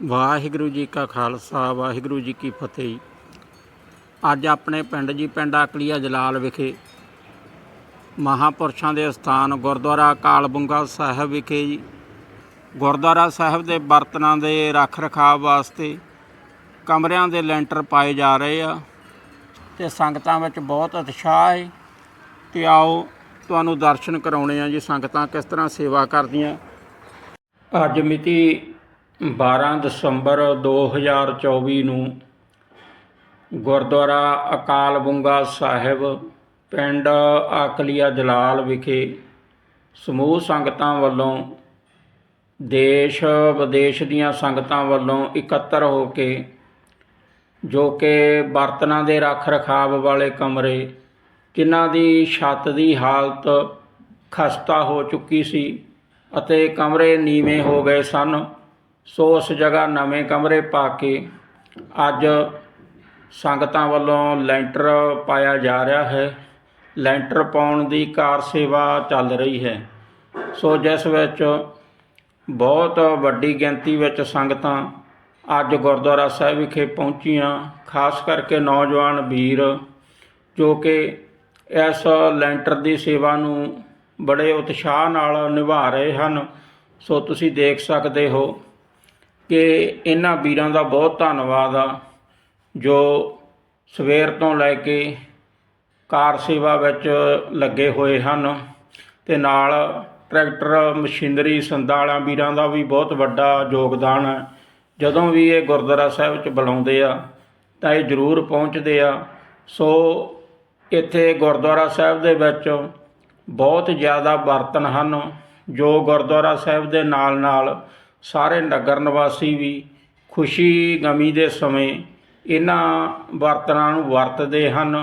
ਵਾਹਿਗੁਰੂ ਜੀ ਕਾ ਖਾਲਸਾ, ਵਾਹਿਗੁਰੂ ਜੀ ਕੀ ਫਤਿਹ। ਅੱਜ ਆਪਣੇ ਪਿੰਡ ਜੀ, ਪਿੰਡ ਆਕਲੀਆ ਜਲਾਲ ਵਿਖੇ ਮਹਾਪੁਰਸ਼ਾਂ ਦੇ ਸਥਾਨ ਗੁਰਦੁਆਰਾ ਕਾਲਬੁੰਗਾ ਸਾਹਿਬ ਵਿਖੇ ਜੀ। ਗੁਰਦੁਆਰਾ ਸਾਹਿਬ ਦੇ ਬਰਤਨਾਂ ਦੇ ਰੱਖ ਰਖਾਵ ਵਾਸਤੇ ਕਮਰਿਆਂ ਦੇ ਲੈਂਟਰ ਪਾਏ ਜਾ ਰਹੇ ਆ ਤੇ ਸੰਗਤਾਂ ਵਿੱਚ ਬਹੁਤ ਉਤਸ਼ਾਹ ਹੈ ਤੇ ਆਓ ਤੁਹਾਨੂੰ ਦਰਸ਼ਨ ਕਰਾਉਣੇ ਆ ਜੀ। ਸੰਗਤਾਂ ਕਿਸ ਤਰ੍ਹਾਂ ਸੇਵਾ ਕਰਦੀਆਂ? ਅੱਜ ਮਿਤੀ 12 ਦਸੰਬਰ 2024 ਨੂੰ ਗੁਰਦੁਆਰਾ ਅਕਾਲ ਬੁੰਗਾ ਸਾਹਿਬ, ਪਿੰਡ ਆਕਲੀਆ ਜਲਾਲ ਵਿਖੇ ਸਮੂਹ ਸੰਗਤਾਂ ਵੱਲੋਂ ਦੇਸ਼ ਵਿਦੇਸ਼ ਦੀਆਂ ਸੰਗਤਾਂ ਵੱਲੋਂ ਇਕੱਤਰ ਹੋ ਕੇ, ਜੋ ਕਿ ਬਰਤਨਾਂ ਦੇ ਰੱਖ ਰਖਾਵ ਵਾਲੇ ਕਮਰੇ, ਜਿਨ੍ਹਾਂ ਦੀ ਛੱਤ ਦੀ ਹਾਲਤ ਖਸਤਾ ਹੋ ਚੁੱਕੀ ਸੀ ਅਤੇ ਕਮਰੇ ਨੀਵੇਂ ਹੋ ਗਏ ਸਨ। ਸੋ ਉਸ ਜਗ੍ਹਾ ਨਵੇਂ ਕਮਰੇ ਪਾ ਕੇ ਅੱਜ ਸੰਗਤਾਂ ਵੱਲੋਂ ਲੈਂਟਰ ਪਾਇਆ ਜਾ ਰਿਹਾ ਹੈ। ਲੈਂਟਰ ਪਾਉਣ ਦੀ ਕਾਰ ਸੇਵਾ ਚੱਲ ਰਹੀ ਹੈ। ਸੋ ਜਿਸ ਵਿੱਚ ਬਹੁਤ ਵੱਡੀ ਗਿਣਤੀ ਵਿੱਚ ਸੰਗਤਾਂ ਅੱਜ ਗੁਰਦੁਆਰਾ ਸਾਹਿਬ ਵਿਖੇ ਪਹੁੰਚੀਆਂ, ਖਾਸ ਕਰਕੇ ਨੌਜਵਾਨ ਵੀਰ, ਜੋ ਕਿ ਇਸ ਲੈਂਟਰ ਦੀ ਸੇਵਾ ਨੂੰ ਬੜੇ ਉਤਸ਼ਾਹ ਨਾਲ ਨਿਭਾ ਰਹੇ ਹਨ। ਸੋ ਤੁਸੀਂ ਦੇਖ ਸਕਦੇ ਹੋ ਕਿ ਇਹਨਾਂ ਵੀਰਾਂ ਦਾ ਬਹੁਤ ਧੰਨਵਾਦ ਆ, ਜੋ ਸਵੇਰ ਤੋਂ ਲੈ ਕੇ ਕਾਰ ਸੇਵਾ ਵਿੱਚ ਲੱਗੇ ਹੋਏ ਹਨ। ਤੇ ਨਾਲ ਟਰੈਕਟਰ, ਮਸ਼ੀਨਰੀ ਸੰਦਾਂ ਵੀਰਾਂ ਦਾ ਵੀ ਬਹੁਤ ਵੱਡਾ ਯੋਗਦਾਨ ਹੈ ਜਦੋਂ ਵੀ ਇਹ ਗੁਰਦੁਆਰਾ ਸਾਹਿਬ 'ਚ ਬੁਲਾਉਂਦੇ ਆ, ਤਾਂ ਇਹ ਜ਼ਰੂਰ ਪਹੁੰਚਦੇ ਆ। ਸੋ ਇੱਥੇ ਗੁਰਦੁਆਰਾ ਸਾਹਿਬ ਦੇ ਵਿੱਚ ਬਹੁਤ ਜ਼ਿਆਦਾ ਬਰਤਨ ਹਨ, ਜੋ ਗੁਰਦੁਆਰਾ ਸਾਹਿਬ ਦੇ ਨਾਲ ਨਾਲ ਸਾਰੇ ਨਗਰ ਨਿਵਾਸੀ ਵੀ ਖੁਸ਼ੀ ਗਮੀ ਦੇ ਸਮੇਂ ਇਹਨਾਂ ਬਰਤਨਾਂ ਨੂੰ ਵਰਤਦੇ ਹਨ।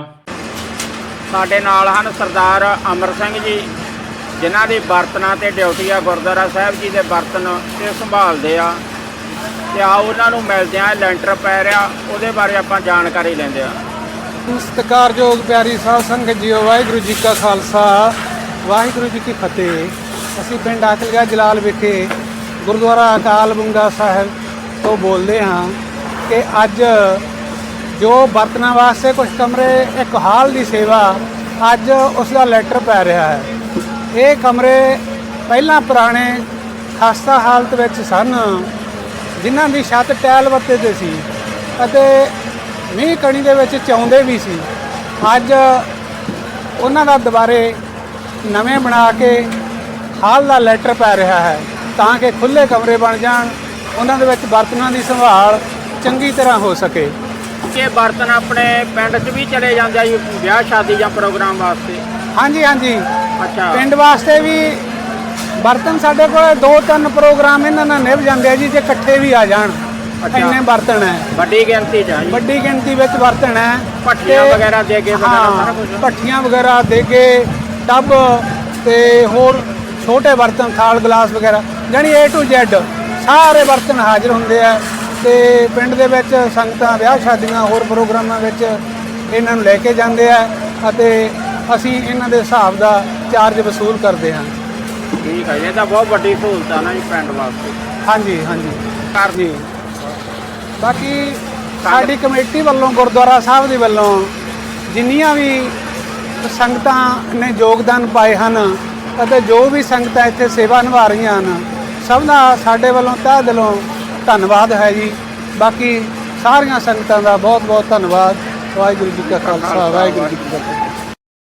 ਸਾਡੇ ਨਾਲ ਹਨ ਸਰਦਾਰ ਅਮਰ ਸਿੰਘ ਜੀ, ਜਿਨ੍ਹਾਂ ਦੀ ਬਰਤਨਾਂ ਤੇ ਡਿਊਟੀ ਆ ਗੁਰਦੁਆਰਾ ਸਾਹਿਬ ਜੀ ਦੇ ਬਰਤਨ ਤੇ ਸੰਭਾਲਦੇ ਆ। ਤੇ ਆ ਉਹਨਾਂ ਨੂੰ ਮਿਲਦੇ ਆ, ਲੈਂਟਰ ਪੈ ਰਿਹਾ, ਉਹਦੇ ਬਾਰੇ ਆਪਾਂ ਜਾਣਕਾਰੀ ਲੈਂਦੇ ਆ। ਸਤਿਕਾਰਯੋਗ ਪਿਆਰੀ ਸਾਧ ਸੰਗਤ ਜੀਓ, ਵਾਹਿਗੁਰੂ ਜੀ ਕਾ ਖਾਲਸਾ, ਵਾਹਿਗੁਰੂ ਜੀ ਕੀ ਫਤਿਹ। ਅਸੀਂ ਪਿੰਡ ਆਕਲੀਆ ਜਲਾਲ ਵਿਖੇ ਗੁਰਦੁਆਰਾ ਅਕਾਲ ਬੰਗਾ ਸਾਹਿਬ ਤੋਂ ਬੋਲਦੇ ਹਾਂ ਕਿ ਅੱਜ ਜੋ ਬਰਤਨਾਂ ਵਾਸਤੇ ਕੁਝ ਕਮਰੇ, ਇੱਕ ਹਾਲ ਦੀ ਸੇਵਾ ਅੱਜ ਉਸ ਦਾ ਲੈਟਰ ਪੈ ਰਿਹਾ ਹੈ। ਇਹ ਕਮਰੇ ਪਹਿਲਾਂ ਪੁਰਾਣੇ ਖਸਤਾ ਹਾਲਤ ਵਿੱਚ ਸਨ, ਜਿਨ੍ਹਾਂ ਦੀ ਛੱਤ ਟੈਲ ਵੱਤੇ ਤੇ ਸੀ ਅਤੇ ਮੀਂਹ ਕਣੀ ਦੇ ਵਿੱਚ ਚਾਉਂਦੇ ਵੀ ਸੀ। ਅੱਜ ਉਹਨਾਂ ਦਾ ਦੁਬਾਰੇ ਨਵੇਂ ਬਣਾ ਕੇ ਹਾਲ ਦਾ ਲੈਟਰ ਪੈ ਰਿਹਾ ਹੈ। ਤਾਂ ਕਿ ਖੁੱਲੇ ਕਮਰੇ ਬਣ ਜਾਣ ਉਹਨਾਂ ਦੇ ਵਿੱਚ ਬਰਤਨਾਂ ਦੀ ਸੰਭਾਲ ਚੰਗੀ ਤਰ੍ਹਾਂ ਹੋ ਸਕੇ। ਕਿ ਬਰਤਨ ਆਪਣੇ ਪਿੰਡ 'ਚ ਵੀ ਚਲੇ ਜਾਂਦੇ ਆ ਜੀ ਵਿਆਹ ਸ਼ਾਦੀ ਜਾਂ ਪ੍ਰੋਗਰਾਮ ਵਾਸਤੇ? ਹਾਂਜੀ ਹਾਂਜੀ। ਅੱਛਾ। ਪਿੰਡ ਵਾਸਤੇ ਵੀ ਬਰਤਨ ਸਾਡੇ ਕੋਲ ਦੋ ਤਿੰਨ ਪ੍ਰੋਗਰਾਮ ਇਹਨਾਂ ਨਾਲ ਨਿਭ ਜਾਂਦੇ ਆ ਜੀ ਜੇ ਇਕੱਠੇ ਵੀ ਆ ਜਾਣ। ਅੱਛਾ। ਇੰਨੇ ਬਰਤਨ ਹੈ। ਵੱਡੀ ਗਿਣਤੀ 'ਚ ਜੀ। ਵੱਡੀ ਗਿਣਤੀ ਵਿੱਚ ਬਰਤਨ ਹੈ। ਭੱਠੀਆਂ ਤੇ- ਵਗੈਰਾ, ਦੇਗੇ ਵਗੈਰਾ ਹਾਂ, ਸਾਰਾ ਕੁਛ। ਭੱਠੀਆਂ ਵਗੈਰਾ ਦੇਗੇ ਟੱਬ ਤੇ ਹੋਰ ਛੋਟੇ ਬਰਤਨ ਥਾਲ ਗਲਾਸ ਵਗੈਰਾ ਜਾਨੀ A to Z ਸਾਰੇ ਬਰਤਨ ਹਾਜ਼ਰ ਹੁੰਦੇ ਆ। ਤੇ ਪਿੰਡ ਦੇ ਵਿੱਚ ਸੰਗਤਾਂ ਵਿਆਹ ਸ਼ਾਦੀਆਂ ਹੋਰ ਪ੍ਰੋਗਰਾਮਾਂ ਵਿੱਚ ਇਹਨਾਂ ਨੂੰ ਲੈ ਕੇ ਜਾਂਦੇ ਆ ਅਤੇ ਅਸੀਂ ਇਹਨਾਂ ਦੇ ਹਿਸਾਬ ਦਾ ਚਾਰਜ ਵਸੂਲ ਕਰਦੇ ਹਾਂ। ਠੀਕ ਹੈ ਇਹ ਤਾਂ ਬਹੁਤ ਵੱਡੀ ਸਹੂਲਤ ਆ ਨਾ ਜੀ ਪਿੰਡ ਵਾਸਤੇ। ਹਾਂਜੀ ਹਾਂਜੀ। ਕਰ ਜੀ ਬਾਕੀ ਸਾਡੀ ਕਮੇਟੀ ਵੱਲੋਂ ਗੁਰਦੁਆਰਾ ਸਾਹਿਬ ਦੇ ਵੱਲੋਂ ਜਿੰਨੀਆਂ ਵੀ ਸੰਗਤਾਂ ਨੇ ਯੋਗਦਾਨ ਪਾਏ ਹਨ ਅਤੇ ਜੋ ਵੀ ਸੰਗਤਾਂ ਇੱਥੇ ਸੇਵਾ ਨਿਭਾ ਰਹੀਆਂ ਹਨ, ਸਭ ਦਾ ਸਾਡੇ ਵੱਲੋਂ ਤਹਿ ਦਿਲੋਂ ਧੰਨਵਾਦ ਹੈ ਜੀ। ਬਾਕੀ ਸਾਰੀਆਂ ਸੰਗਤਾਂ ਦਾ ਬਹੁਤ ਬਹੁਤ ਧੰਨਵਾਦ। ਵਾਹਿਗੁਰੂ ਜੀ ਕਾ ਖਾਲਸਾ, ਵਾਹਿਗੁਰੂ ਜੀ ਕੀ ਫਤਿਹ।